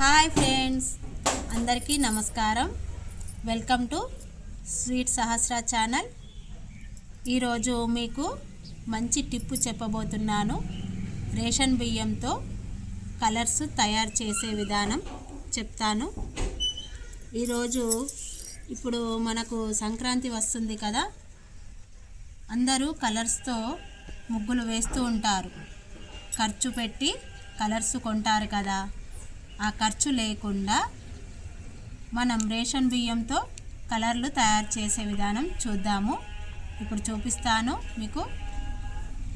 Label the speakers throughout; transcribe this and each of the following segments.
Speaker 1: Hi friends అందరికీ నమస్కారం. Welcome to sweet Sahasra channel. ఈరోజు మీకు మంచి టిప్పు చెప్పబోతున్నాను. రేషన్ బియ్యంతో కలర్స్ తయారు చేసే విధానం చెప్తాను. ఈరోజు ఇప్పుడు మనకు సంక్రాంతి వస్తుంది కదా అందరూ కలర్స్తో ముగ్గులు వేస్తూ ఉంటారు. ఖర్చు పెట్టి కలర్స్ కొంటారు కదా. ఆ ఖర్చు లేకుండా మనం రేషన్ బియ్యంతో కలర్లు తయారు చేసే విధానం చూద్దాము. ఇప్పుడు చూపిస్తాను మీకు.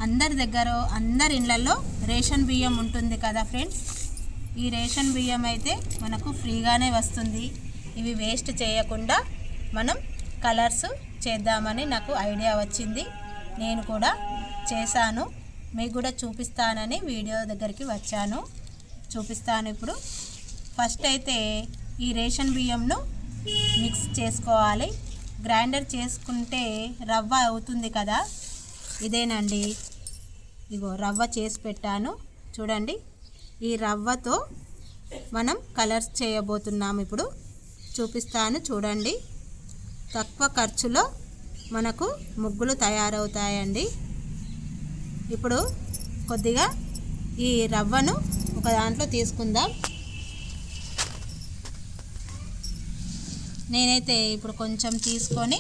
Speaker 1: అందరి దగ్గర అందరి ఇళ్ళల్లో రేషన్ బియ్యం ఉంటుంది కదా ఫ్రెండ్స్? ఈ రేషన్ బియ్యం అయితే మనకు ఫ్రీగానే వస్తుంది. ఇవి వేస్ట్ చేయకుండా మనం కలర్స్ చేద్దామని నాకు ఐడియా వచ్చింది. నేను కూడా చేశాను. మీకు కూడా చూపిస్తానని వీడియో దగ్గరికి వచ్చాను. చూపిస్తాను ఇప్పుడు. ఫస్ట్ అయితే ఈ రేషన్ బియ్యంను మిక్స్ చేసుకోవాలి. గ్రైండర్ చేసుకుంటే రవ్వ అవుతుంది కదా? ఇదేనండి. ఇగో రవ్వ చేసి పెట్టాను. చూడండి. ఈ రవ్వతో మనం కలర్స్ చేయబోతున్నాం ఇప్పుడు. చూపిస్తాను చూడండి. తక్కువ ఖర్చులో మనకు ముగ్గులు తయారవుతాయండి. ఇప్పుడు కొద్దిగా ఈ రవ్వను ఒక దాంట్లో తీసుకుందాం. నేనైతే ఇప్పుడు కొంచెం తీసుకొని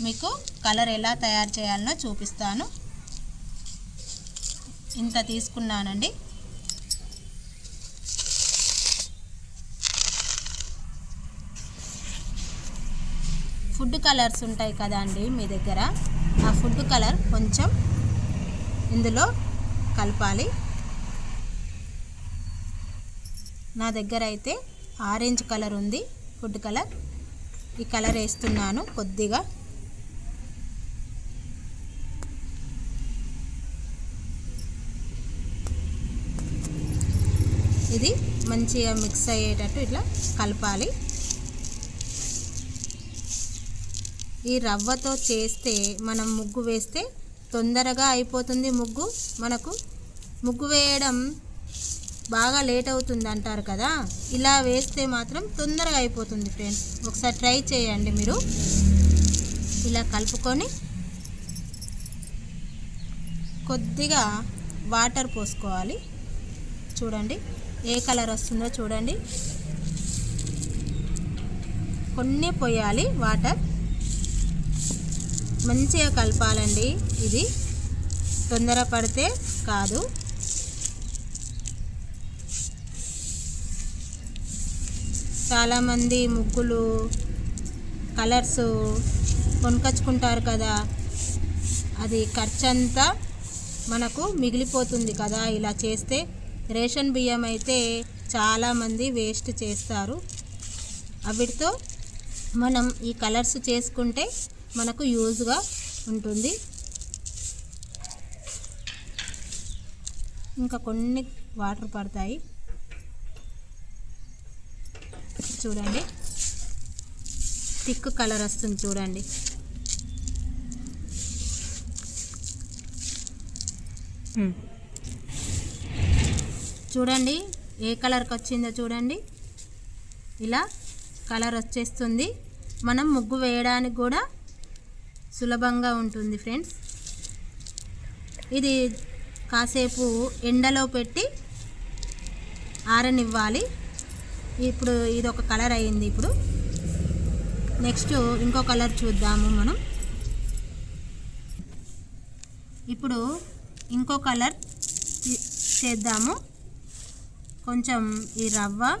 Speaker 1: మీకు కలర్ ఎలా తయారు చేయాలనో చూపిస్తాను. ఇంత తీసుకున్నానండి. ఫుడ్ కలర్స్ ఉంటాయి కదా అండి మీ దగ్గర. ఆ ఫుడ్ కలర్ కొంచెం ఇందులో కలపాలి. నా దగ్గర అయితే ఆరెంజ్ కలర్ ఉంది ఫుడ్ కలర్. ఈ కలర్ వేస్తున్నాను కొద్దిగా. ఇది మంచిగా మిక్స్ అయ్యేటట్టు ఇట్లా కలపాలి. ఈ రవ్వతో చేస్తే మనం ముగ్గు వేస్తే తొందరగా అయిపోతుంది ముగ్గు. మనకు ముగ్గు వేయడం బాగా లేట్ అవుతుంది అంటారు కదా ఇలా వేస్తే మాత్రం తొందరగా అయిపోతుంది ఫ్రెండ్స్ ఒకసారి ట్రై చేయండి మీరు. ఇలా కలుపుకొని కొద్దిగా వాటర్ పోసుకోవాలి. చూడండి ఏ కలర్ వస్తుందో చూడండి. కొన్ని పోయాలి వాటర్ మంచిగా కలపాలండి ఇది. తొందర పడితే కాదు. చాలామంది ముగ్గులు కలర్స్ కొనుకొచ్చుకుంటారు కదా. అది ఖర్చంతా మనకు మిగిలిపోతుంది కదా. ఇలా చేస్తే రేషన్ బియ్యం అయితే చాలామంది వేస్ట్ చేస్తారు. అవిటితో మనం ఈ కలర్స్ చేసుకుంటే మనకు యూజ్గా ఉంటుంది. ఇంకా కొన్ని వాటర్ పడతాయి. చూడండి. థిక్ కలర్ వస్తుంది చూడండి. చూడండి ఏ కలర్కి వచ్చిందో చూడండి. ఇలా కలర్ వచ్చేస్తుంది. మనం ముగ్గు వేయడానికి కూడా సులభంగా ఉంటుంది ఫ్రెండ్స్. ఇది కాసేపు ఎండలో పెట్టి ఆరనివ్వాలి. ఇప్పుడు ఇది ఒక కలర్ అయింది ఇప్పుడు. నెక్స్ట్ ఇంకో కలర్ చూద్దాము మనం. ఇప్పుడు ఇంకో కలర్ చేద్దాము. కొంచెం ఈ రవ్వ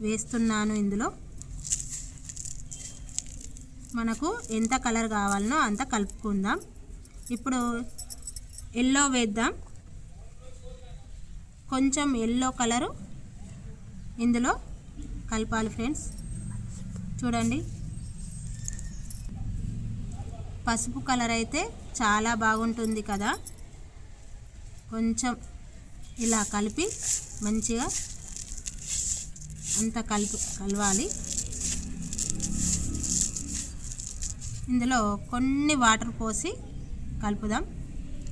Speaker 1: వేస్తున్నాను ఇందులో. మనకు ఎంత కలర్ కావాలనో అంత కలుపుకుందాం. ఇప్పుడు ఎల్లో వేద్దాం. కొంచెం ఎల్లో కలరు ఇందులో కలపాలి ఫ్రెండ్స్. చూడండి. పసుపు కలర్ అయితే చాలా బాగుంటుంది కదా. కొంచెం ఇలా కలిపి మంచిగా అంతా కలిపి కలవాలి. ఇందులో కొన్ని వాటర్ పోసి కలుపుదాం.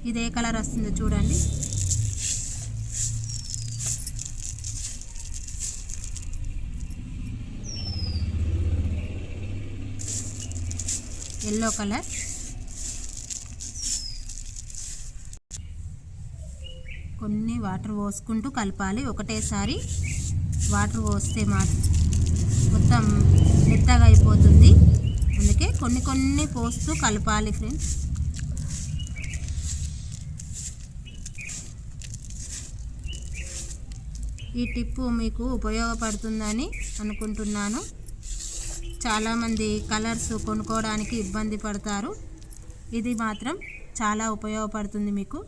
Speaker 1: ఇదే కలర్ వస్తుందో చూడండి. Yellow colour. కొన్ని వాటర్ పోసుకుంటూ కలపాలి. ఒకటేసారి వాటర్ పోస్తే మా మొత్తం మెత్తగా అయిపోతుంది. అందుకే కొన్ని కొన్ని పోస్తూ కలపాలి ఫ్రెండ్స్. ఈ టిప్పు మీకు ఉపయోగపడుతుందని అనుకుంటున్నాను. చాలామంది కలర్స్ కొనుక్కోవడానికి ఇబ్బంది పడతారు. ఇది మాత్రం చాలా ఉపయోగపడుతుంది మీకు.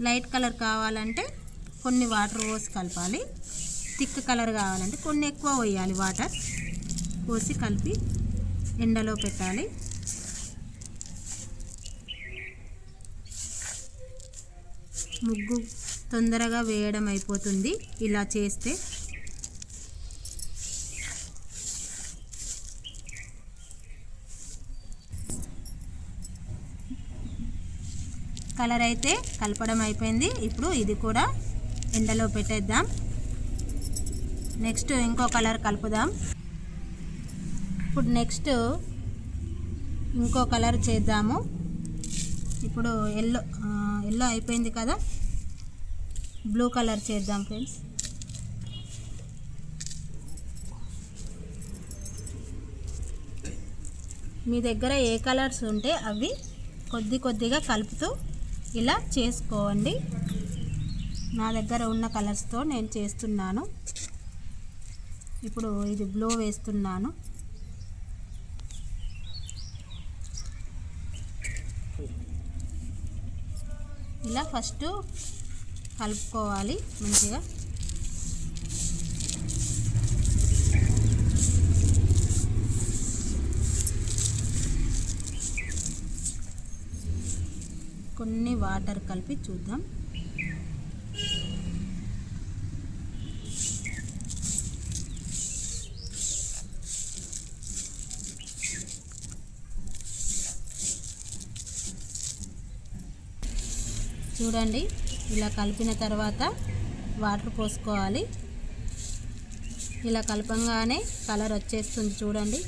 Speaker 1: లైట్ కలర్ కావాలంటే కొన్ని వాటర్ పోసి కలపాలి. థిక్ కలర్ కావాలంటే కొన్ని ఎక్కువ పోయాలి వాటర్. పోసి కలిపి ఎండలో పెట్టాలి. ముగ్గు తొందరగా వేయడం అయిపోతుంది. ఇలా చేస్తే కలర్ అయితే కలపడం అయిపోయింది. ఇప్పుడు ఇది కూడా ఎండలో పెట్టేద్దాం. నెక్స్ట్ ఇంకో కలర్ కలుపుదాం. ఇప్పుడు నెక్స్ట్ ఇంకో కలర్ చేద్దాము. ఇప్పుడు ఎల్లో ఎల్లో అయిపోయింది కదా. బ్లూ కలర్ చేద్దాం ఫ్రెండ్స్ మీ దగ్గర ఏ కలర్స్ ఉంటే అవి కొద్ది కొద్దిగా కలుపుతూ ఇలా చేసుకోండి. నా దగ్గర ఉన్న కలర్స్తో నేను చేస్తున్నాను. ఇప్పుడు ఇది బ్లూ వేస్తున్నాను. ఇలా ఫస్ట్ కలుపుకోవాలి మంచిగా. కొన్ని వాటర్ కలిపి చూద్దాం. చూడండి. ఇలా కలిపిన తర్వాత వాటర్ పోసుకోవాలి. ఇలా కలపంగానే కలర్ వచ్చేస్తుంది చూడండి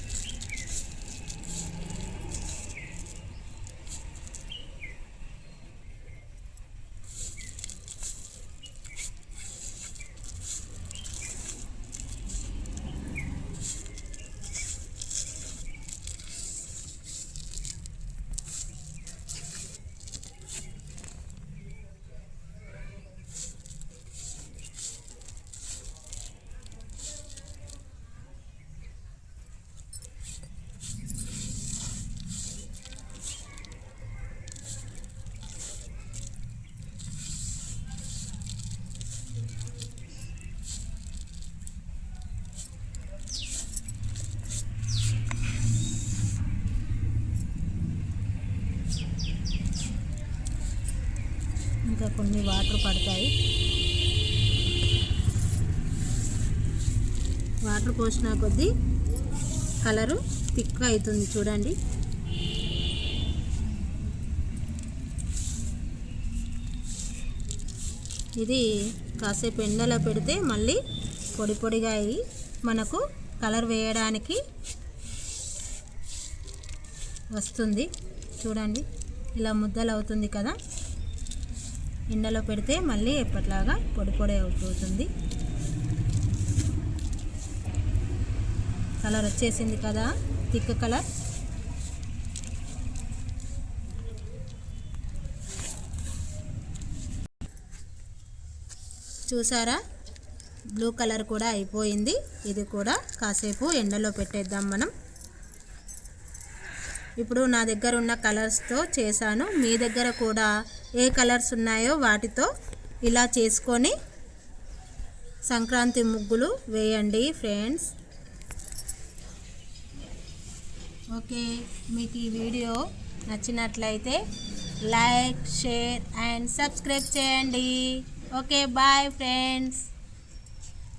Speaker 1: ఇంకా కొన్ని వాటర్ పడతాయి. వాటర్ పోసిన కొద్దీ కలరు థిక్ అవుతుంది చూడండి. ఇది కాసేపు ఎండలో పెడితే మళ్ళీ పొడి పొడిగా అయ్యి మనకు కలర్ వేయడానికి వస్తుంది. చూడండి ఇలా ముద్దలు అవుతుంది కదా. ఎండలో పెడితే మళ్ళీ ఎప్పటిలాగా పొడి పొడి అవుతుంది. కలర్ వచ్చేసింది కదా థిక్ కలర్. చూసారా? బ్లూ కలర్ కూడా అయిపోయింది. ఇది కూడా కాసేపు ఎండలో పెట్టేద్దాం మనం. ఇప్పుడు నా దగ్గర ఉన్న కలర్స్తో చేశాను. మీ దగ్గర కూడా ఏ కలర్స్ ఉన్నాయో వాటితో ఇలా చేసుకొని సంక్రాంతి ముగ్గులు వేయండి ఫ్రెండ్స్. ఓకే మీకు ఈ వీడియో నచ్చినట్లయితే లైక్ షేర్ అండ్ సబ్స్క్రైబ్ చేయండి. Okay bye friends.